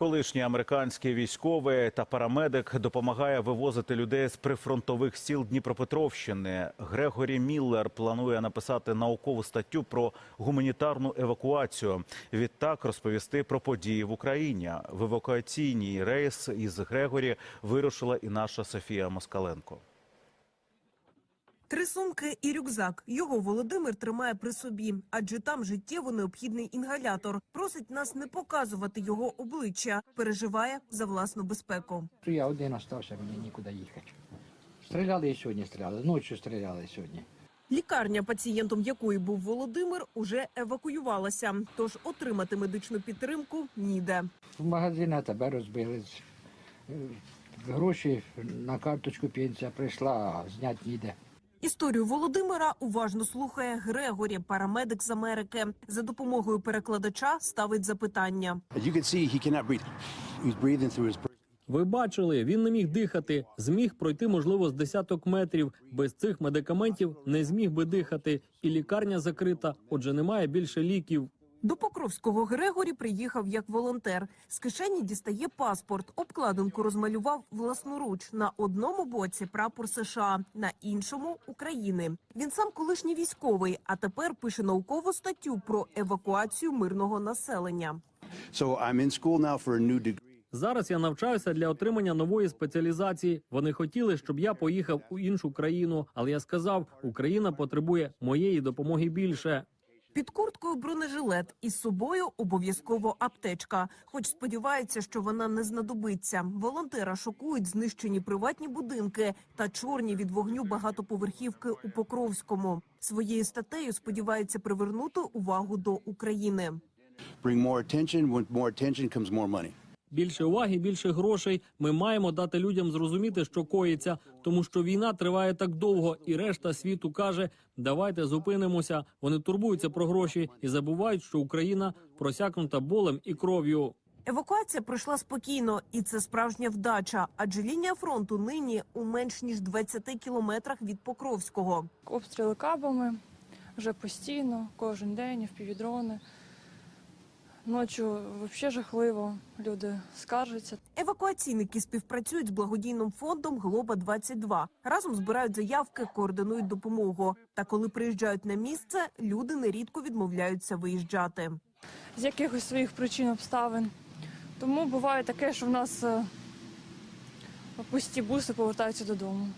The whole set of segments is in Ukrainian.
Колишній американський військовий та парамедик допомагає вивозити людей з прифронтових сіл Дніпропетровщини. Грегорі Міллер планує написати наукову статтю про гуманітарну евакуацію. Відтак розповісти про події в Україні. В евакуаційній рейс із Грегорі вирушила і наша Софія Москаленко. Три сумки і рюкзак. Його Володимир тримає при собі, адже там життєво необхідний інгалятор. Просить нас не показувати його обличчя. Переживає за власну безпеку. Я один остався, мені нікуди їхати. Стріляли і сьогодні стріляли, ночі стріляли сьогодні. Лікарня, пацієнтом якої був Володимир, уже евакуювалася. Тож отримати медичну підтримку ніде. В магазині тебе розбили. Е, Гроші на карточку пенсія прийшла, а зняти ніде. Історію Володимира уважно слухає Грегорі, парамедик з Америки. За допомогою перекладача ставить запитання. Ви бачили, він не міг дихати, зміг пройти, можливо, з десяток метрів. Без цих медикаментів не зміг би дихати, і лікарня закрита. Отже, немає більше ліків. До Покровського Грегорі приїхав як волонтер. З кишені дістає паспорт. Обкладинку розмалював власноруч. На одному боці прапор США, на іншому України. Він сам колишній військовий, а тепер пише наукову статтю про евакуацію мирного населення. Зараз я навчаюся для отримання нової спеціалізації. Вони хотіли, щоб я поїхав у іншу країну, але я сказав, Україна потребує моєї допомоги більше. Під курткою бронежилет із собою обов'язково аптечка. Хоч сподівається, що вона не знадобиться. Волонтера шокують знищені приватні будинки та чорні від вогню багатоповерхівки у Покровському. Своєю статтею сподівається привернути увагу до України. Bring more attention. With more attention comes more money. Більше уваги, більше грошей. Ми маємо дати людям зрозуміти, що коїться, тому що війна триває так довго, і решта світу каже: давайте зупинимося. Вони турбуються про гроші і забувають, що Україна просякнута болем і кров'ю. Евакуація пройшла спокійно, і це справжня вдача. Адже лінія фронту нині у менш ніж 20 кілометрах від Покровського. Обстріли кабами вже постійно, кожен день, впівдрони. Ночі взагалі жахливо, люди скаржаться. Евакуаційники співпрацюють з благодійним фондом Глоба 22 Разом збирають заявки, координують допомогу. Та коли приїжджають на місце, люди нерідко відмовляються виїжджати. З якихось своїх причин обставин. Тому буває таке, що в нас е, пусті буси повертаються додому.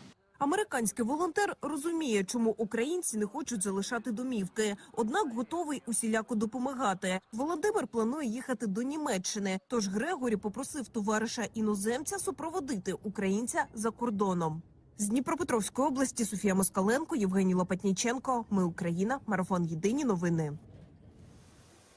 Американський волонтер розуміє, чому українці не хочуть залишати домівки, однак готовий усіляко допомагати. Володимир планує їхати до Німеччини. Тож Грегорі попросив товариша іноземця супроводити українця за кордоном. З Дніпропетровської області Софія Москаленко, Євгеній Лопатніченко. Ми Україна. Марафон Єдині новини.